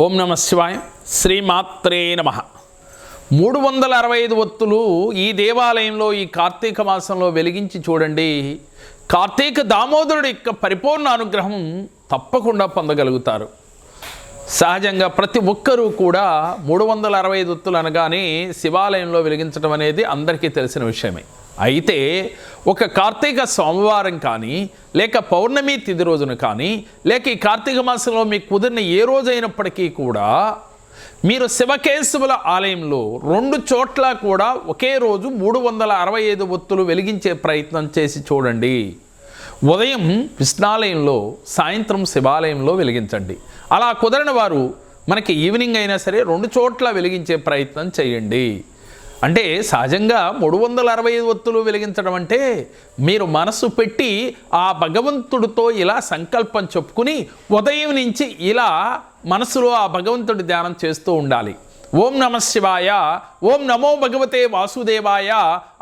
ఓం నమ శివాయ. శ్రీమాత్రే నమ. మూడు వందల అరవై ఐదు ఒత్తులు ఈ దేవాలయంలో ఈ కార్తీక మాసంలో వెలిగించి చూడండి. కార్తీక దామోదరుడి యొక్క పరిపూర్ణ అనుగ్రహం తప్పకుండా పొందగలుగుతారు. సహజంగా ప్రతి ఒక్కరూ కూడా మూడు వందల అరవై ఐదు ఒత్తులు అనగానే శివాలయంలో వెలిగించడం అనేది అందరికీ తెలిసిన విషయమే. అయితే ఒక కార్తీక సోమవారం కానీ లేక పౌర్ణమి తిది రోజున కానీ లేక ఈ కార్తీక మాసంలో మీకు కుదిరిన ఏ రోజైనప్పటికీ కూడా మీరు శివకేశవుల ఆలయంలో రెండు చోట్ల కూడా ఒకే రోజు మూడు వందల అరవై ఐదు ఒత్తులు వెలిగించే ప్రయత్నం చేసి చూడండి. ఉదయం విష్ణాలయంలో సాయంత్రం శివాలయంలో వెలిగించండి. అలా కుదరని వారు మనకి ఈవినింగ్ అయినా సరే రెండు చోట్ల వెలిగించే ప్రయత్నం చేయండి. అంటే సహజంగా మూడు వందల అరవై ఐదు ఒత్తులు వెలిగించడం అంటే మీరు మనసు పెట్టి ఆ భగవంతుడితో ఇలా సంకల్పం చెప్పుకుని ఉదయం నుంచి ఇలా మనసులో ఆ భగవంతుడి ధ్యానం చేస్తూ ఉండాలి. ఓం నమ శివాయ ఓం నమో భగవతే వాసుదేవాయ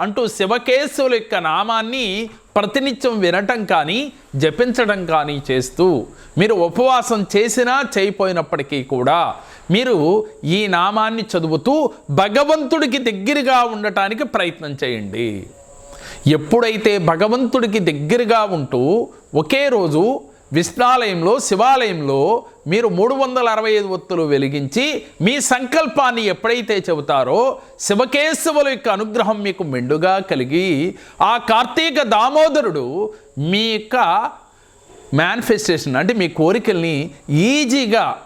అంటూ శివకేశవుల యొక్క నామాన్ని ప్రతినిత్యం వినటం కానీ జపించడం కానీ చేస్తూ మీరు ఉపవాసం చేసినా చేయపోయినప్పటికీ కూడా మీరు ఈ నామాన్ని చదువుతూ భగవంతుడికి దగ్గరగా ఉండటానికి ప్రయత్నం చేయండి. ఎప్పుడైతే భగవంతుడికి దగ్గరగా ఉంటూ ఒకే రోజు విష్ణాలయంలో శివాలయంలో మీరు మూడు వందల అరవై ఐదు ఒత్తులు వెలిగించి మీ సంకల్పాన్ని ఎప్పుడైతే చెబుతారో శివకేశవుల యొక్క అనుగ్రహం మీకు మెండుగా కలిగి ఆ కార్తీక దామోదరుడు మీ యొక్క మేనిఫెస్టేషన్ అంటే మీ కోరికల్ని ఈజీగా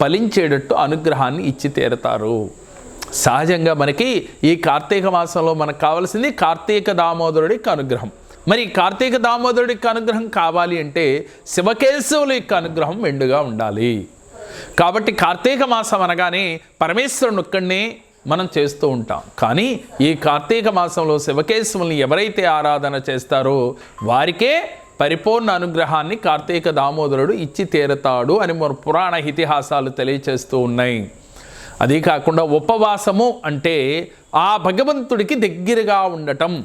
ఫలించేటట్టు అనుగ్రహాన్ని ఇచ్చి తీరతారు. సహజంగా మనకి ఈ కార్తీక మాసంలో మనకు కావాల్సింది కార్తీక దామోదరుడికి అనుగ్రహం. మరి కార్తీక కార్తీక దామోదరుడికి అనుగ్రహం కావాలి అంటే శివకేశవుల యొక్క అనుగ్రహం మెండుగా ఉండాలి. కాబట్టి కార్తీక మాసం అనగానే పరమేశ్వరుని ఒక్కడినే మనం చేస్తూ ఉంటాం. కానీ ఈ కార్తీక మాసంలో శివకేశవుల్ని ఎవరైతే ఆరాధన చేస్తారో వారికే పరిపూర్ణ అనుగ్రహాన్ని కార్తీక దామోదరుడు ఇచ్చి తీరతాడు అని మన పురాణ ఇతిహాసాలు తెలియచేస్తూ ఉన్నాయి. అదీ కాకుండా ఉపవాసము అంటే ఆ భగవంతుడికి దగ్గరగా ఉండటం.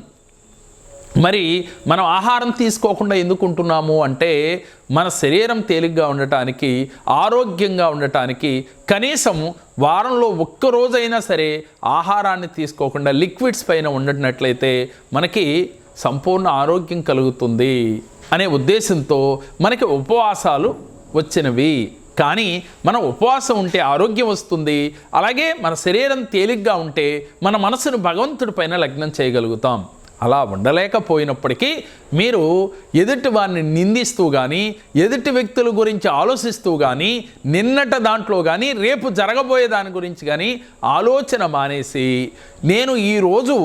మరి మనం ఆహారం తీసుకోకుండా ఎందుకు ఉంటున్నాము అంటే మన శరీరం తేలిగ్గా ఉండటానికి ఆరోగ్యంగా ఉండటానికి కనీసం వారంలో ఒక్క రోజైనా సరే ఆహారాన్ని తీసుకోకుండా లిక్విడ్స్ పైన ఉండనట్లయితే మనకి సంపూర్ణ ఆరోగ్యం కలుగుతుంది అనే ఉద్దేశంతో మనకి ఉపవాసాలు వచ్చినవి. కానీ మనం ఉపవాసం ఉంటే ఆరోగ్యం వస్తుంది. అలాగే మన శరీరం తేలిగ్గా ఉంటే మన మనసును భగవంతుడి పైన లగ్నం చేయగలుగుతాం. అలా ఉండలేకపోయినప్పటికీ మీరు ఎదుటి వారిని నిందిస్తూ కానీ ఎదుటి వ్యక్తుల గురించి ఆలోచిస్తూ కానీ నిన్నట దాంట్లో కానీ రేపు జరగబోయే దాని గురించి కానీ ఆలోచన మానేసి నేను ఈరోజు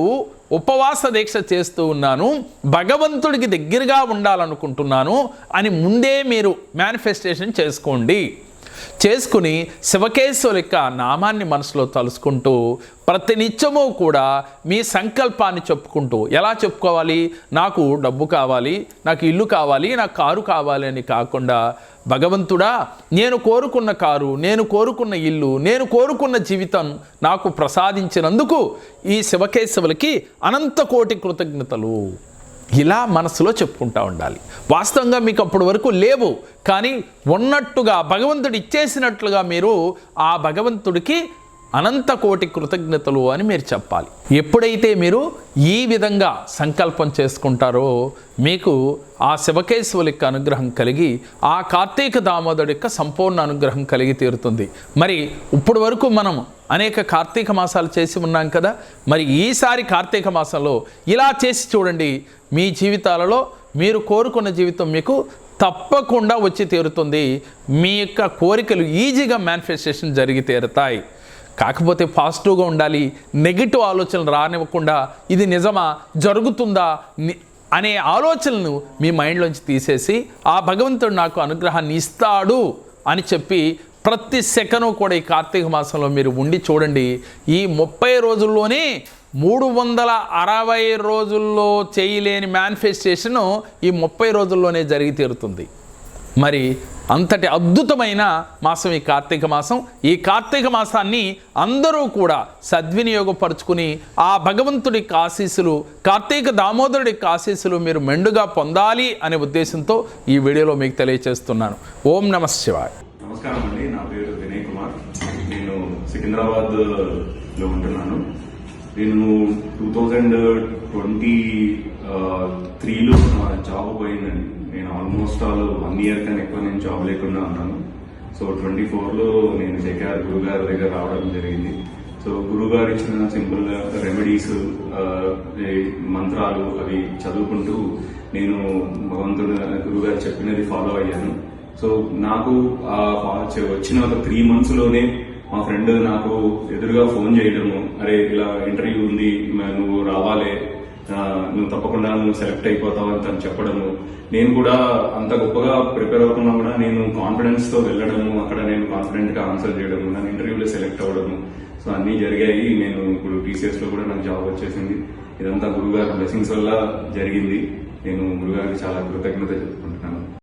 ఉపవాస దీక్ష చేస్తూ ఉన్నాను భగవంతుడికి దగ్గరగా ఉండాలనుకుంటున్నాను అని ముందే మీరు మేనిఫెస్టేషన్ చేసుకోండి. చేసుకుని శివకేశ్వరు యొక్క నామాన్ని మనసులో తలుసుకుంటూ ప్రతినిత్యము కూడా మీ సంకల్పాన్ని చెప్పుకుంటూ ఎలా చెప్పుకోవాలి? నాకు డబ్బు కావాలి నాకు ఇల్లు కావాలి నాకు కారు కావాలి అని కాకుండా భగవంతుడా నేను కోరుకున్న కారు నేను కోరుకున్న ఇల్లు నేను కోరుకున్న జీవితం నాకు ప్రసాదించినందుకు ఈ శివకేశవులకి అనంత కోటి కృతజ్ఞతలు. ఇలా మనసులో చెప్పుకుంటా ఉండాలి. వాస్తవంగా మీకు అప్పటి వరకు లేవు కానీ ఉన్నట్టుగా భగవంతుడు ఇచ్చేసినట్లుగా మీరు ఆ భగవంతుడికి అనంత కోటి కృతజ్ఞతలు అని మీరు చెప్పాలి. ఎప్పుడైతే మీరు ఈ విధంగా సంకల్పం చేసుకుంటారో మీకు ఆ శివకేశవుల యొక్క అనుగ్రహం కలిగి ఆ కార్తీక దామోదరు యొక్క సంపూర్ణ అనుగ్రహం కలిగి తీరుతుంది. మరి ఇప్పుడు వరకు మనం అనేక కార్తీక మాసాలు చేసి ఉన్నాం కదా మరి ఈసారి కార్తీక మాసంలో ఇలా చేసి చూడండి మీ జీవితాలలో మీరు కోరుకున్న జీవితం మీకు తప్పకుండా వచ్చి తీరుతుంది. మీ యొక్క కోరికలు ఈజీగా మేనిఫెస్టేషన్ జరిగి తీరుతాయి. కాకపోతే పాజిటివ్గా ఉండాలి నెగిటివ్ ఆలోచనలు రానివ్వకుండా ఇది నిజమా జరుగుతుందా ని- అనే ఆలోచనలను మీ మైండ్లోంచి తీసేసి ఆ భగవంతుడు నాకు అనుగ్రహాన్ని ఇస్తాడు అని చెప్పి ప్రతి సెకను కూడా ఈ కార్తీక మాసంలో మీరు ఉండి చూడండి. ఈ ముప్పై రోజుల్లోనే మూడు వందల అరవై రోజుల్లో చేయలేని మేనిఫెస్టేషను ఈ ముప్పై రోజుల్లోనే జరిగి తీరుతుంది. మరి అంతటి అద్భుతమైన మాసం ఈ కార్తీక మాసం. ఈ కార్తీక మాసాన్ని అందరూ కూడా సద్వినియోగపరుచుకుని ఆ భగవంతుడి ఆశీస్సులు కార్తీక దామోదరుడి ఆశీస్సులు మీరు మెండుగా పొందాలి అనే ఉద్దేశంతో ఈ వీడియోలో మీకు తెలియచేస్తున్నాను. ఓం నమ శివాయ్. నమస్కారం అండి. నా పేరు వినయ్ కుమార్. సికింద్రాబాద్లో ఉంటున్నాను. నేను టూ థౌజండ్ ట్వంటీ త్రీలో నా జాబ్ పోయిందండి. నేను ఆల్మోస్ట్ ఆల్ వన్ ఇయర్ కన్నా ఎక్కువ నేను జాబ్ లేకుండా ఉన్నాను. సో ట్వంటీ ఫోర్లో నేను జకేఆర్ గురువు గారి దగ్గర రావడం జరిగింది. సో గురువు గారు ఇచ్చిన సింపుల్ రెమెడీస్ మంత్రాలు అవి చదువుకుంటూ నేను భగవంతుడు గురువు గారు చెప్పినది ఫాలో అయ్యాను. సో నాకు వచ్చిన ఒక త్రీ మంత్స్లోనే మా ఫ్రెండ్ నాకు ఎదురుగా ఫోన్ చేయడము అరే ఇలా ఇంటర్వ్యూ ఉంది నువ్వు రావాలి నువ్వు తప్పకుండా నువ్వు సెలెక్ట్ అయిపోతావు అని తను చెప్పడము. నేను కూడా అంత గొప్పగా ప్రిపేర్ అవ్వకుండా కూడా నేను కాన్ఫిడెన్స్తో వెళ్ళడము అక్కడ నేను కాన్ఫిడెంట్గా ఆన్సర్ చేయడము నన్ను ఇంటర్వ్యూలో సెలెక్ట్ అవ్వడము. సో అన్ని జరిగాయి. నేను ఇప్పుడు టీసీఎస్లో కూడా నాకు జాబ్ వచ్చేసింది. ఇదంతా గురుగారి బ్లెస్సింగ్స్ వల్ల జరిగింది. నేను గురుగారికి చాలా కృతజ్ఞత చెప్పుకుంటాను